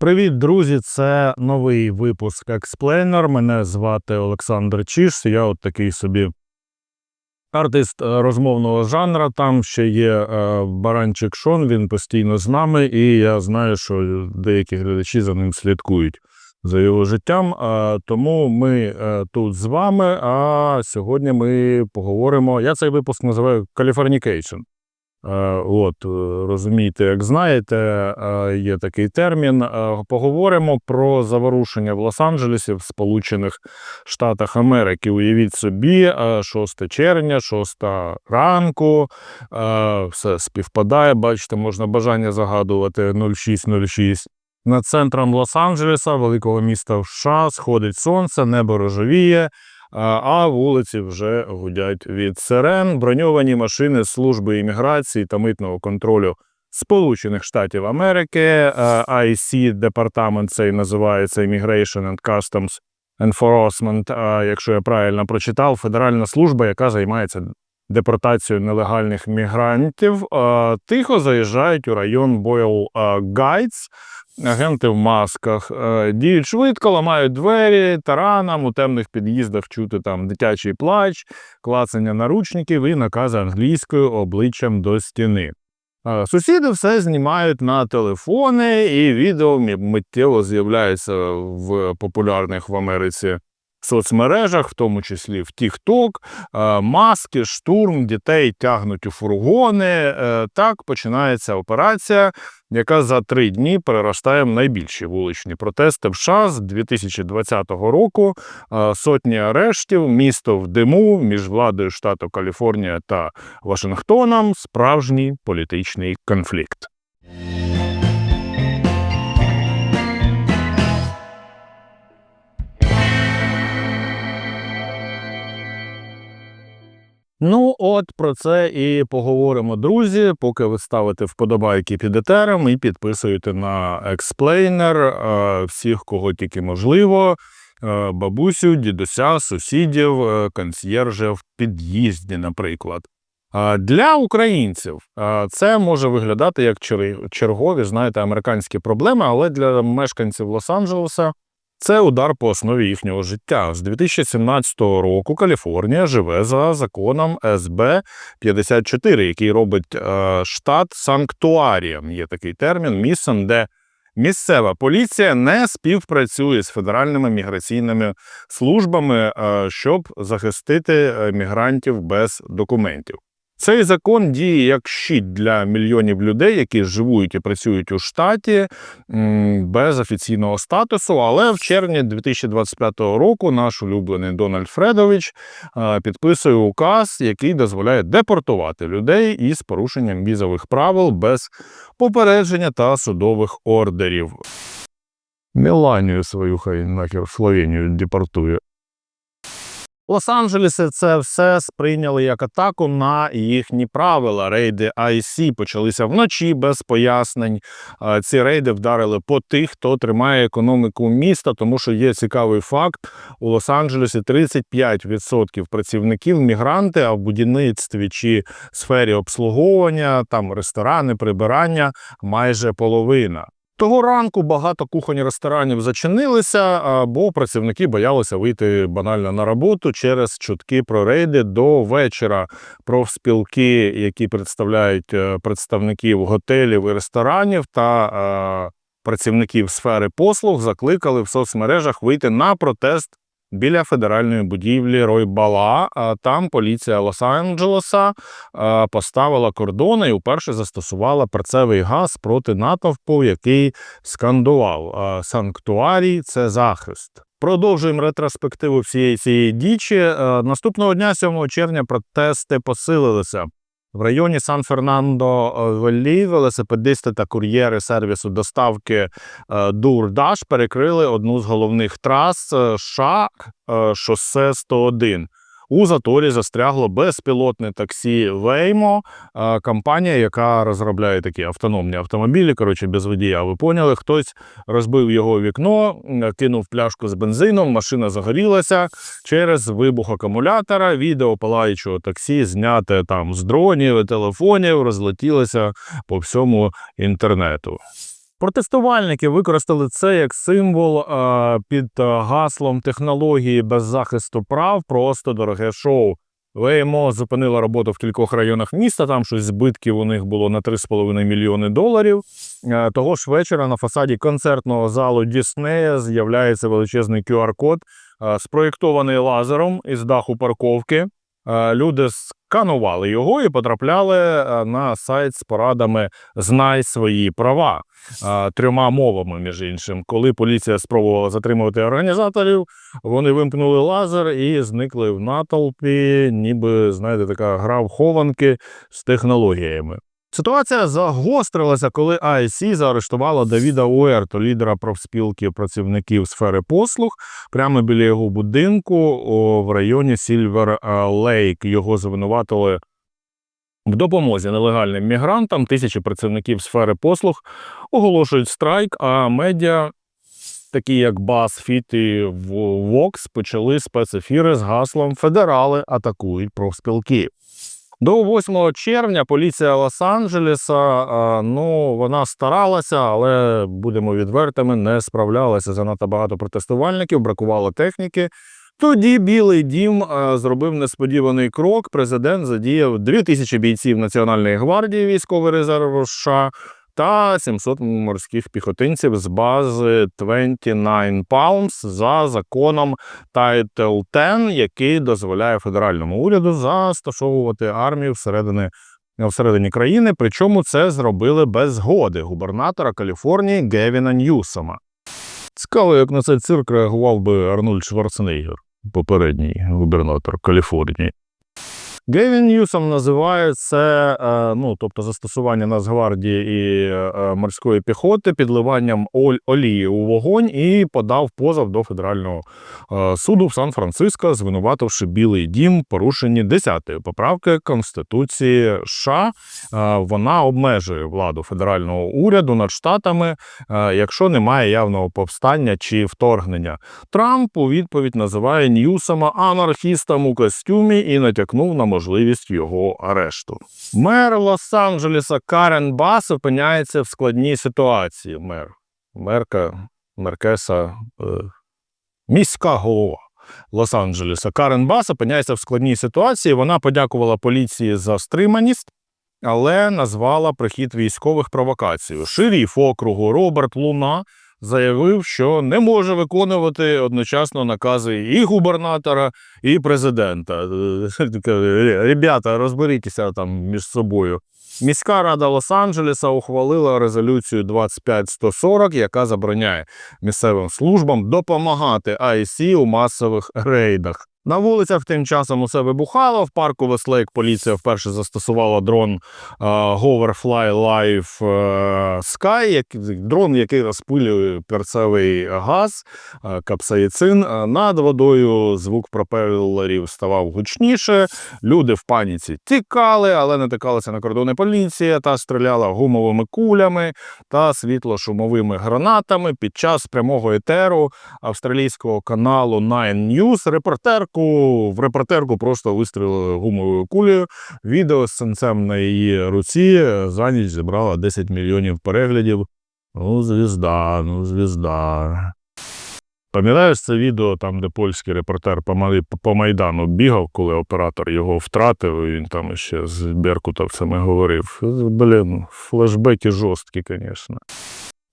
Привіт, друзі! Це новий випуск Explainer. Мене звати Олександр Чіш. Я от такий собі артист е, розмовного жанра. Там ще є е, Баранчик Шон, він постійно з нами, і я знаю, що деякі глядачі за ним слідкують за його життям. Е, тому ми тут з вами. А сьогодні ми поговоримо. Я цей випуск називаю Californication. Е, От, е, розумієте, як знаєте, е, є такий термін. Поговоримо про заворушення в Лос-Анджелесі в Сполучених Штатах Америки. Уявіть собі, е, 6 червня, 6 ранку, все співпадає. Бачите, можна бажання загадувати 0606. Над центром Лос-Анджелеса, великого міста в США, сходить сонце, небо рожевіє. А- вулиці вже гудять від сирен. Броньовані машини Служби імміграції та митного контролю Сполучених Штатів Америки. IC департамент цей називається Immigration and Customs Enforcement, якщо я правильно прочитав, федеральна служба, яка займається депортацією нелегальних мігрантів. Тихо заїжджають у район Бойл Гайтс. Агенти в масках е, діють швидко, ламають двері таранам, у темних під'їздах чути там дитячий плач, клацання наручників і накази англійською обличчям до стіни. Е, Сусіди все знімають на телефони, і відео миттєво з'являється в популярних в Америці соцмережах, в тому числі в TikTok. Е, Маски, штурм, дітей тягнуть у фургони. Е, Так починається операція, яка за три дні переростає в найбільші вуличні протести в США з 2020 року. Е, Сотні арештів, місто в диму між владою штату Каліфорнія та Вашингтоном. Справжній політичний конфлікт. Ну, от про це і поговоримо, друзі. Поки ви ставите вподобайки під етером і підписуєте на експлейнер е, всіх, кого тільки можливо. е, Бабусю, дідуся, сусідів, е, консьєржа в під'їзді, наприклад. Для українців це може виглядати як чер- чергові, знаєте, американські проблеми, але для мешканців Лос-Анджелеса це удар по основі їхнього життя. З 2017 року Каліфорнія живе за законом СБ 54, який робить е, штат санктуарієм. Є такий термін, місцем, де місцева поліція не співпрацює з федеральними міграційними службами, е, щоб захистити е, мігрантів без документів. Цей закон діє як щит для мільйонів людей, які живуть і працюють у штаті без офіційного статусу. Але в червні 2025 року наш улюблений Дональд Фредович е, підписує указ, який дозволяє депортувати людей із порушенням візових правил без попередження та судових ордерів. Меланію свою хай нахер в Словенію депортує. Лос-Анджелеси це все сприйняли як атаку на їхні правила. Рейди IC почалися вночі без пояснень. Ці рейди вдарили по тих, хто тримає економіку міста, тому що є цікавий факт: у Лос-Анджелесі 35% працівників мігранти, а в будівництві чи сфері обслуговування, там ресторани, прибирання майже половина. Того ранку багато кухонь ресторанів зачинилися, або бо працівники боялися вийти банально на роботу через чутки про рейди до вечора. Профспілки, які представляють е, представників готелів і ресторанів та е, працівників сфери послуг, закликали в соцмережах вийти на протест біля федеральної будівлі Ройбала. Там поліція Лос-Анджелеса поставила кордони і вперше застосувала перцевий газ проти натовпу, який скандував санктуарій це захист. Продовжуємо ретроспективу всієї цієї дічі. Е, Наступного дня, 7 червня, протести посилилися. В районі Сан-Фернандо е, Веллі велосипедисти та кур'єри сервісу доставки е, Дурдаш перекрили одну з головних трас Шак е, шосе 101. У заторі застрягло безпілотне таксі е, компанія, яка розробляє такі автономні автомобілі. Коротше, без водія. Ви поняли, хтось розбив його вікно, кинув пляшку з бензином, машина загорілася через вибух акумулятора. Відео палаючого таксі зняте там з дронів, телефонів, розлетілося по всьому інтернету. Протестувальники використали це як символ е, під е, гаслом технології без захисту прав, просто дороге шоу. ВМО зупинила роботу в кількох районах міста. Там щось збитків у них було на 3,5 мільйони доларів. Е, Того ж вечора на фасаді концертного залу Діснея з'являється величезний QR-код, спроєктований лазером із даху парковки. Е, Люди сканували його і потрапляли е, на сайт з порадами Знай свої права е, трьома мовами, між іншим. Коли поліція спробувала затримувати організаторів, вони вимкнули лазер і зникли в натовпі, ніби знаєте, така гра в хованки з технологіями. Ситуація загострилася, коли IC заарештувала Давіда Уерто, лідера профспілки працівників сфери послуг, прямо біля його будинку в районі Сільвер Лейк. Його звинуватили в допомозі нелегальним мігрантам. Тисячі працівників сфери послуг оголошують страйк, а медіа. Такі як BuzzFeed і Vox почали спецефіри з гаслом Федерали атакують профспілки. До 8 червня поліція Лос-Анджелеса, ну вона старалася, але будемо відвертими, не справлялася. Занадто багато протестувальників, бракувало техніки. Тоді Білий Дім зробив несподіваний крок. Президент задіяв 2000 бійців Національної гвардії військовий резерв США та 700 морських піхотинців з бази 29 Palms за законом Title 10, який дозволяє федеральному уряду застосовувати армію всередині, всередині країни. Причому це зробили без згоди губернатора Каліфорнії Гевіна Ньюсома. Цікаво, як на цей цирк реагував би Арнольд Шварценеггер, попередній губернатор Каліфорнії. Гевін Ньюсом називає це, е, ну, тобто застосування Нацгвардії і е, морської піхоти підливанням олії у вогонь і подав позов до федерального е, суду в Сан-Франциско, звинувативши Білий Дім порушенні 10-ї поправки Конституції США. Е, Вона обмежує владу федерального уряду над штатами, е, якщо немає явного повстання чи вторгнення. Трамп у відповідь називає Ньюсома анархістом у костюмі і натякнув на можливість його арешту. Мер Лос-Анджелеса Карен Бас опиняється в складній ситуації. Мер, мерка, меркеса, е, міська голова. Лос-Анджелеса Карен Бас опиняється в складній ситуації. Вона подякувала поліції за стриманість, але назвала прихід військових провокацією. Шеріф округу Роберт Луна заявив, що не може виконувати одночасно накази і губернатора, і президента. Е, Ребята, розберіться там між собою. Міська рада Лос-Анджелеса ухвалила резолюцію 25140, яка забороняє місцевим службам допомагати АІСІ у масових рейдах. На вулицях тим часом усе вибухало. В парку Вестлейк поліція вперше застосувала дрон е, Hoverfly Live е, Sky, дрон, який розпилює перцевий газ, е, капсаїцин. Над водою звук пропелерів ставав гучніше. Люди в паніці тікали, але натикалися на кордони поліція та стріляла гумовими кулями та світлошумовими гранатами під час прямого етеру австралійського каналу Nine News. Репортерку в репортерку просто вистрілили гумовою кулею. Відео з сенцем на її руці за ніч зібрало 10 мільйонів переглядів. Ну, звізда, ну, звізда. Пам'ятаєш це відео, там, де польський репортер по, по Майдану бігав, коли оператор його втратив, і він там ще з беркутовцями говорив. Блін, флешбеки жорсткі, звісно.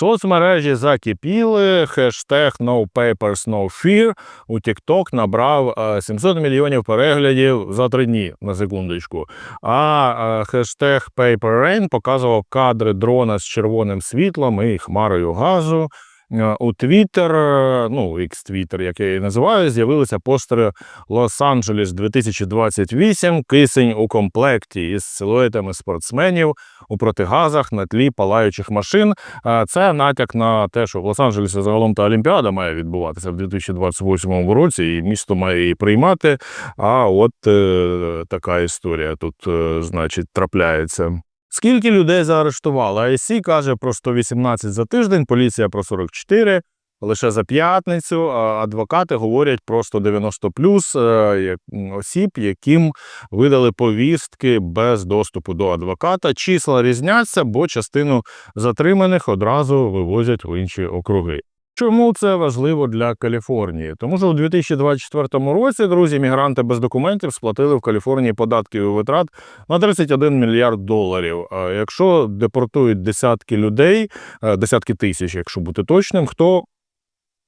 Соцмережі закипіли, хештег No Papers, No Fear у TikTok набрав е, 700 мільйонів переглядів за три дні, на секундочку. А е, хештег Paper Rain показував кадри дрона з червоним світлом і хмарою газу. Е, У Twitter, е, ну, X-Twitter, як я її називаю, з'явилися постери Лос-Анджелес 2028, кисень у комплекті із силуетами спортсменів у протигазах на тлі палаючих машин. Е, Це натяк на те, що в Лос-Анджелесі загалом та Олімпіада має відбуватися в 2028 році, і місто має її приймати. А от е, така історія тут, е, значить, трапляється. Скільки людей заарештували? IC каже про 118 за тиждень, поліція про 44. лише за п'ятницю. Адвокати говорять про 190 плюс е, осіб, яким видали повістки без доступу до адвоката. Числа різняться, бо частину затриманих одразу вивозять в інші округи. Чому це важливо для Каліфорнії? Тому що у 2024 році, друзі, мігранти без документів сплатили в Каліфорнії податків і витрат на 31 мільярд доларів. Якщо депортують десятки людей, е, десятки тисяч, якщо бути точним, хто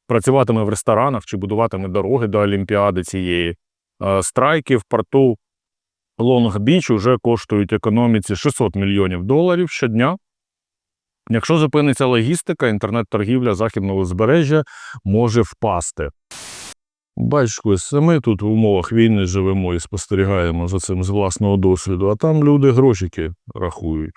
працюватиме в ресторанах чи будуватиме дороги до Олімпіади цієї Е, страйки в порту Лонг-Біч уже коштують економіці 600 мільйонів доларів щодня. Якщо зупиниться логістика, інтернет-торгівля західного узбережжя може впасти. Бачиш, ми тут в умовах війни живемо і спостерігаємо за цим з власного досвіду, а там люди грошики рахують.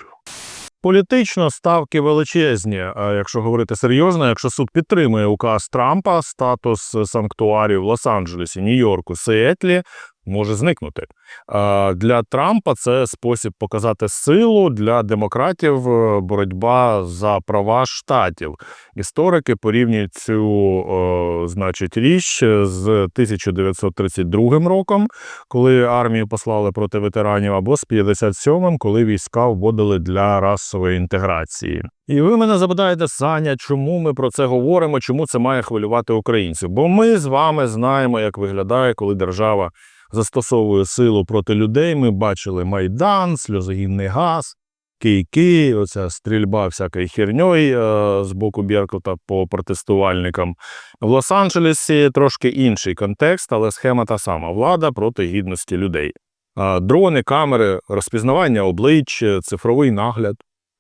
Політично ставки величезні. А якщо говорити серйозно, якщо суд підтримує указ Трампа, статус санктуарів в Лос-Анджелесі, Нью-Йорку, Сіетлі може зникнути. Для Трампа це спосіб показати силу для демократів е, боротьба за права штатів. Історики порівнюють цю значить, річ з 1932 роком, коли армію послали проти ветеранів, або з 57-м, коли війська вводили для расової інтеграції. І ви мене запитаєте, Саня, чому ми про це говоримо? Чому це має хвилювати українців? Бо ми з вами знаємо, як виглядає, коли держава застосовує силу проти людей. Ми бачили майдан, сльозогінний газ, кийки, оця стрільба всякою херньою е, з боку Беркута по протестувальникам. В Лос-Анджелесі трошки інший контекст, але схема та сама: влада проти гідності людей. Е, Дрони, камери, розпізнавання облич, цифровий нагляд.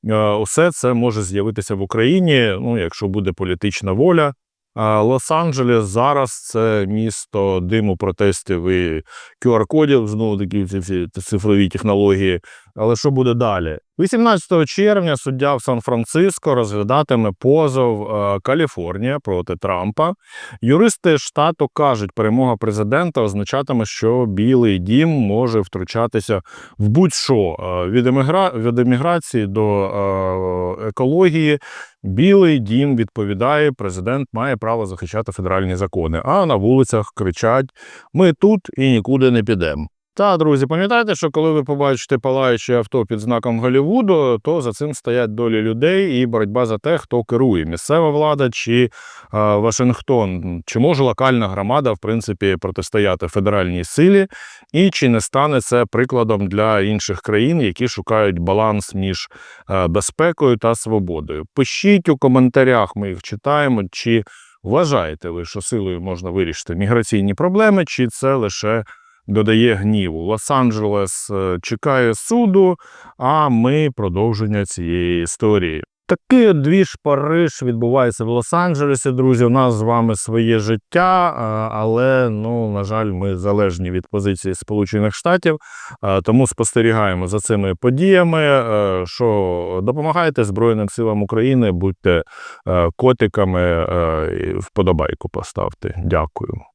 Е, Усе це може з'явитися в Україні, ну, якщо буде політична воля. Лос-Анджелес зараз це місто диму протестів і QR-кодів, знову такі ці всі цифрові технології. Але що буде далі? 18 червня суддя в Сан-Франциско розглядатиме позов е, Каліфорнія проти Трампа. Юристи штату кажуть, перемога президента означатиме, що Білий дім може втручатися в будь-що е, від, емігра... від еміграції до е, екології. Білий дім відповідає, президент має право захищати федеральні закони. А на вулицях кричать: ми тут і нікуди не підемо. Та, друзі, пам'ятайте, що коли ви побачите палаюче авто під знаком Голлівуду, то за цим стоять долі людей і боротьба за те, хто керує місцева влада чи е, Вашингтон, чи може локальна громада в принципі протистояти федеральній силі, і чи не стане це прикладом для інших країн, які шукають баланс між е, безпекою та свободою. Пишіть у коментарях, ми їх читаємо. чи Вважаєте ви, що силою можна вирішити міграційні проблеми, чи це лише додає гніву. Лос-Анджелес е, чекає суду, а ми продовження цієї історії. Такий от двіж Париж відбувається в Лос-Анджелесі, друзі. У нас з вами своє життя, але ну на жаль, ми залежні від позиції Сполучених Штатів, тому спостерігаємо за цими подіями. Е, що допомагайте Збройним силам України, будьте е, котиками, вподобайку поставте. Дякую.